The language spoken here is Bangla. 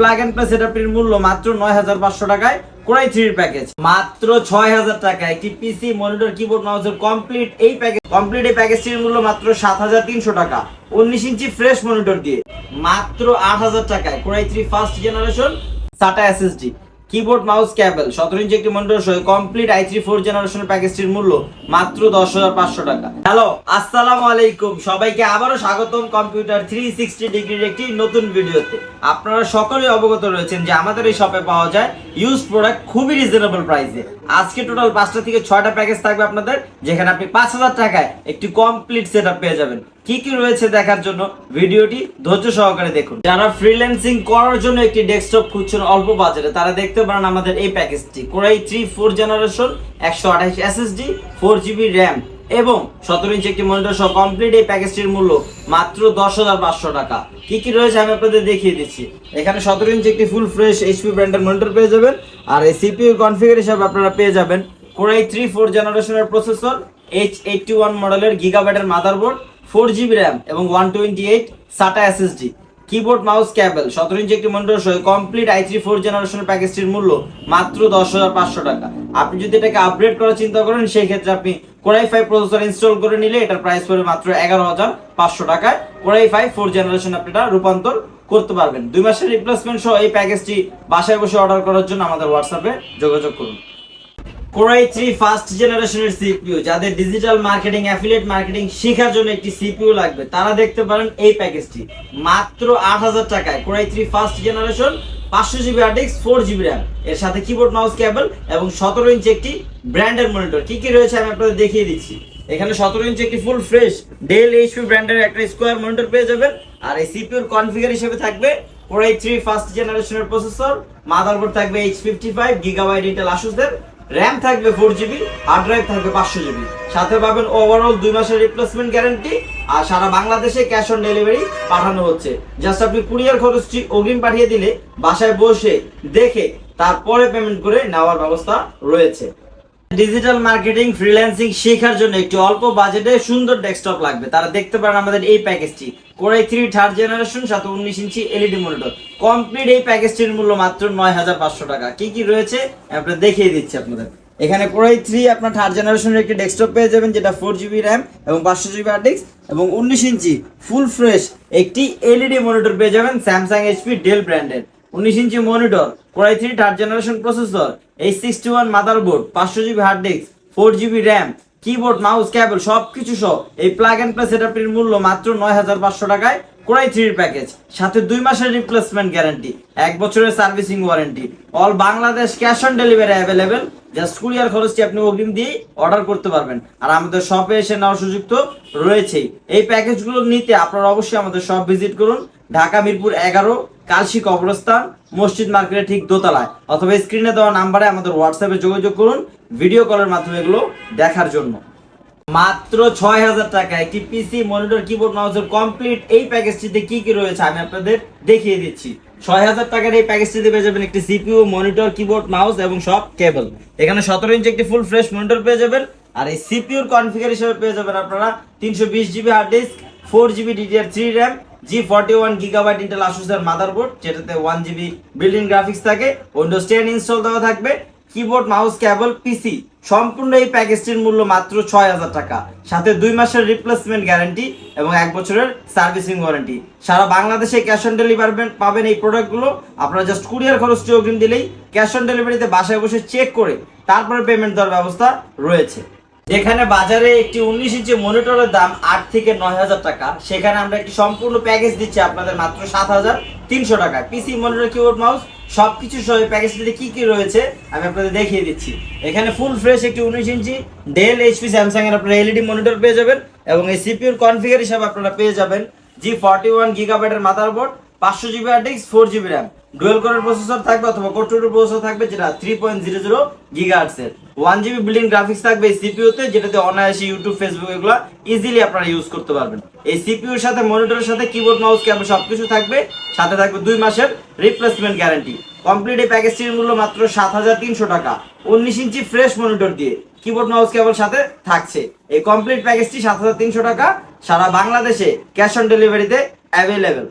প্লাগ এন্ড প্লে সেটআপটির মূল্য মাত্র নয় হাজার পাঁচশো টাকায় কোরাই থ্রির প্যাকেজ মাত্র ছয় হাজার টাকা একটি পিসি মনিটর কিবোর্ড মাউসের কমপ্লিট এই প্যাকেজ কমপ্লিট এই প্যাকেজটির মূল্য মাত্র সাত হাজার তিনশো টাকা। উনিশ ইঞ্চি ফ্রেশ মনিটর দিয়ে। মাত্র আট হাজার টাকায় core i three first generation SATA SSD keyboard, mouse, cable. সতেরো ইঞ্চি একটি মনিটর সহ complete I three four generation প্যাকেজটির মূল্য মাত্র দশ হাজার পাঁচশো টাকা। হ্যালো আসসালামু আলাইকুম। সবাইকে আবারও স্বাগতম কম্পিউটার থ্রি সিক্সটি ডিগ্রির একটি নতুন ভিডিওতে। আপনারা সকলেই অবগত রয়েছেন যে আমাদের এই শপে পাওয়া যায় ইউজ প্রোডাক্ট খুবই রিজনেবল প্রাইসে আজকে টোটাল পাঁচটা থেকে ছয়টা প্যাকেজ থাকবে আপনাদের, যেখানে আপনি পাঁচ হাজার টাকায় একটি কমপ্লিট সেট পেয়ে যাবেন। কি কি রয়েছে দেখার জন্য ভিডিওটি ধৈর্য সহকারে দেখুন। যারা ফ্রিল্যান্সিং করার জন্য একটি ডেস্কটপ খুঁজছেন অল্প বাজারে তারা দেখতে পারেন আমাদের এই প্যাকেজটি core i three four generation একশো আঠাশ এসএসডি ফোর জিবি র্যাম এবং সতেরো ইঞ্চি একটি মনিটর সহ কমপ্লিট এই প্যাকেজটির মূল্য মাত্র দশ হাজার পাঁচশো টাকা। কি কি রয়েছে আমি আপনাদের দেখিয়ে দিচ্ছি। এখানে সতেরো ইঞ্চি একটি ফুল ফ্রেশ এইচপি ব্র্যান্ডের মনিটর পেয়ে যাবেন আর এই সিপিইউ কনফিগার হিসাবে আপনারা পেয়ে যাবেন কোরাই থ্রি ফোর জেনারেশনের প্রসেসর এইচ এইটটি ওয়ান মডেলের গিগাবাইটের মাদারবোর্ড ফোর জিবি র্যাম এবং one twenty eight SATA SSD keyboard, mouse, cable, সতেরো ইঞ্চি একটি মনিটর সহ complete I three four generation প্যাকেজটির মূল্য মাত্র দশ হাজার পাঁচশো টাকা। আপনি যদি এটাকে আপগ্রেড করার চিন্তা করেন সেই ক্ষেত্রে আপনি কোরাই ফাইভ প্রসেসর ইনস্টল করে নিলে এটার প্রাইস পড়বে মাত্র এগারো হাজার পাঁচশো টাকায়। কোরাই ফাইভ ফোর জেনারেশন আপনি এটা রূপান্তর করতে পারবেন। দুই মাসের রিপ্লেসমেন্ট সহ এই প্যাকেজটি বাসায় বসে অর্ডার করার জন্য আমাদের হোয়াটসঅ্যাপে যোগাযোগ করুন। কোরাই থ্রি ফার্স্ট জেনারেশনের সিপিইউ যাদের ডিজিটাল মার্কেটিং অ্যাফিলিয়েট মার্কেটিং শেখার জন্য একটি সিপিইউ লাগবে, তারা দেখতে পারেন এই প্যাকেজটি মাত্র আট হাজার টাকায় core i three first generation পাঁচশো জিবি আর্টিক্স ফোর জিবি র্যাম এর সাথে কিবোর্ড মাউস কেবল এবং সতেরো ইঞ্চি একটি ব্র্যান্ডের মনিটর কি কি রয়েছে আমি আপনাদের দেখিয়ে দিচ্ছি। এখানে সতেরো ইঞ্চি একটি ফুল ফ্রেশ ডেল এইচপি ব্র্যান্ডের একটা স্কোয়ার মনিটর পেয়ে যাবেন। আর এই সিপিউর কনফিগার হিসেবে থাকবে কোরাই থ্রি ফার্স্ট জেনারেশনের প্রসেসর মাদারবোর্ড থাকবে H fifty five gigabyte Intel আসুসদের RAM থাকবে ফোর জিবি হার্ড ড্রাইভ থাকবে পাঁচশো জিবি সাথে পাবেন ওভারঅল দুই মাসের রিপ্লেসমেন্ট গ্যারান্টি আর সারা বাংলাদেশে ক্যাশ অন ডেলিভারি পাঠানো হচ্ছে। জাস্ট আপনি কুরিয়ার খরচটি অগ্রিম পাঠিয়ে দিলে বাসায় বসে দেখে তারপরে পেমেন্ট করে নেওয়ার ব্যবস্থা রয়েছে। ডিজিটাল মার্কেটিং ফ্রিল্যান্সিং শেখার জন্য একটি অল্প বাজেটে সুন্দর ডেস্কটপ লাগবে। তারা দেখতে পারেন আমাদের এই প্যাকেজটি core i three third generation সাথে উনিশ ইঞ্চি এলইডি মনিটর কমপ্লিট এই প্যাকেজটির মূল্য মাত্র নয় হাজার পাঁচশো টাকা। কি কি রয়েছে? আপনার দেখিয়ে দিচ্ছি আপনাদের। এখানে কোরাই থ্রি আপনার থার্ড জেনারেশনের একটি ডেস্কটপ পেয়ে যাবেন, যেটা ফোর জিবি র্যাম এবং পাঁচশো জিবি হার্ড ডিস্ক এবং উনিশ ইঞ্চি ফুল ফ্রেশ একটি এলইডি মনিটর পেয়ে যাবেন স্যামসাং এইচপি ডেল ব্র্যান্ডের উনিশ ইঞ্চি monitor core i three third generation processor এই সিক্সটি ওয়ান মাদারবোর্ড পাঁচশো GB hard disk four GB RAM keyboard mouse cable সব কিছু সহ এই প্লাগ অ্যান্ড প্লে সেটআপটির মূল্য মাত্র নয় হাজার পাঁচশো টাকায় কোরাই থ্রির প্যাকেজ সাথে দুই মাসের রিপ্লেসমেন্ট গ্যারান্টি এক বছরের servicing warranty all Bangladesh cash on delivery available just courier খরচটি আপনি অগ্রিম দিয়ে অর্ডার করতে পারবেন। আর আমাদের শপে এসে নেওয়ার সুযোগ তো রয়েছেই। এই প্যাকেজগুলো নিতে আপনারা অবশ্যই আমাদের শপ ভিজিট করুন। ঢাকা, মিরপুর এগারো কালশি কবরস্থান, মসজিদ মার্কেটের ঠিক দোতলায়। অথবা স্ক্রিনে দেওয়া নাম্বারে আমাদের হোয়াটসঅ্যাপে যোগাযোগ করুন, ভিডিও কলের মাধ্যমে এগুলো দেখার জন্য। মাত্র ছয় হাজার টাকা একটি পিসি, মনিটর, কিবোর্ড, মাউসের কমপ্লিট এই প্যাকেজটিতে কি কি রয়েছে আমি আপনাদের দেখিয়ে দিচ্ছি। ছয় হাজার টাকার এই প্যাকেজটিতে পেয়ে যাবেন একটি সিপিইউ, মনিটর, কিবোর্ড, মাউস এবং সব কেবল। এখানে সতেরো ইঞ্চি একটি ফুল ফ্রেশ মনিটর পেয়ে যাবেন। আর এই সিপিইউর কনফিগার হিসেবে পেয়ে যাবেন আপনারা তিনশো বিশ GB hard disk four GB DDR three RAM G forty one gigabyte Intel আসুসের motherboard যেটাতে ওয়ান জিবি বিল্ডিং গ্রাফিক্স থাকে উইন্ডোজ টেন ইনস্টল দেওয়া থাকবে কিবোর্ড মাউস কেবল পিসি সম্পূর্ণ এই প্যাকেজটির মূল্য মাত্র ছয় হাজার টাকা। সাথে দুই মাসের রিপ্লেসমেন্ট গ্যারান্টি এবং এক বছরের সার্ভিসিং ওয়ারেন্টি সারা বাংলাদেশে ক্যাশ অন ডেলিভারি পাবেন এই প্রোডাক্টগুলো আপনারা জাস্ট কুরিয়ার খরচটি অগ্রিম দিলেই ক্যাশ অন ডেলিভারিতে বাসায় বসে চেক করে তারপরে পেমেন্ট দেওয়ার ব্যবস্থা রয়েছে। যেখানে বাজারে একটি উনিশ ইঞ্চি মনিটরের দাম আট থেকে নয় হাজার টাকা। সেখানে আমরা একটি সম্পূর্ণ প্যাকেজ দিচ্ছি আপনাদের মাত্র সাত হাজার তিনশো টাকা পিসি, মনিটর, কিবোর্ড, মাউস, সবকিছু সহ প্যাকেজটিতে কি কি রয়েছে আমি আপনাদের দেখিয়ে দিচ্ছি। এখানে ফুল ফ্রেশ একটি উনিশ ইঞ্চি ডেল এইচপি স্যামসাং এর আপনারা এলইডি মনিটর পেয়ে যাবেন এবং এই সিপিউর কনফিগার হিসাবে আপনারা পেয়ে যাবেন জি ফর্টি ওয়ান গিগাবাইটের মাদারবোর্ড পাঁচশো GB disk four GB RAM dual কোরের প্রসেসর থাকবে অথবা কোর টু প্রসেসর থাকবে যেটা থ্রি পয়েন্ট জিরো জিরো গিগাহার্টসের ওয়ান জিবি বিল্ডিং গ্রাফিক্স থাকবে এই সিপিউতে যেটাতে অনায়াসে ইউটিউব ফেসবুক এগুলো ইজিলি আপনারা ইউজ করতে পারবেন। এই সিপিউর সাথে মনিটরের সাথে কিবোর্ড মাউস ক্যামেরা সবকিছু থাকবে। সাথে থাকবে দুই মাসের রিপ্লেসমেন্ট গ্যারান্টি কমপ্লিট এই প্যাকেজটির মূল্য মাত্র সাত হাজার তিনশো টাকা। উনিশ ইঞ্চি ফ্রেশ মনিটর দিয়ে কিবোর্ড মাউস কেবল সাথে থাকছে। এই কমপ্লিট প্যাকেজটি সাত হাজার তিনশো টাকা। সারা বাংলাদেশে ক্যাশ অন ডেলিভারিতে অ্যাভেলেবেল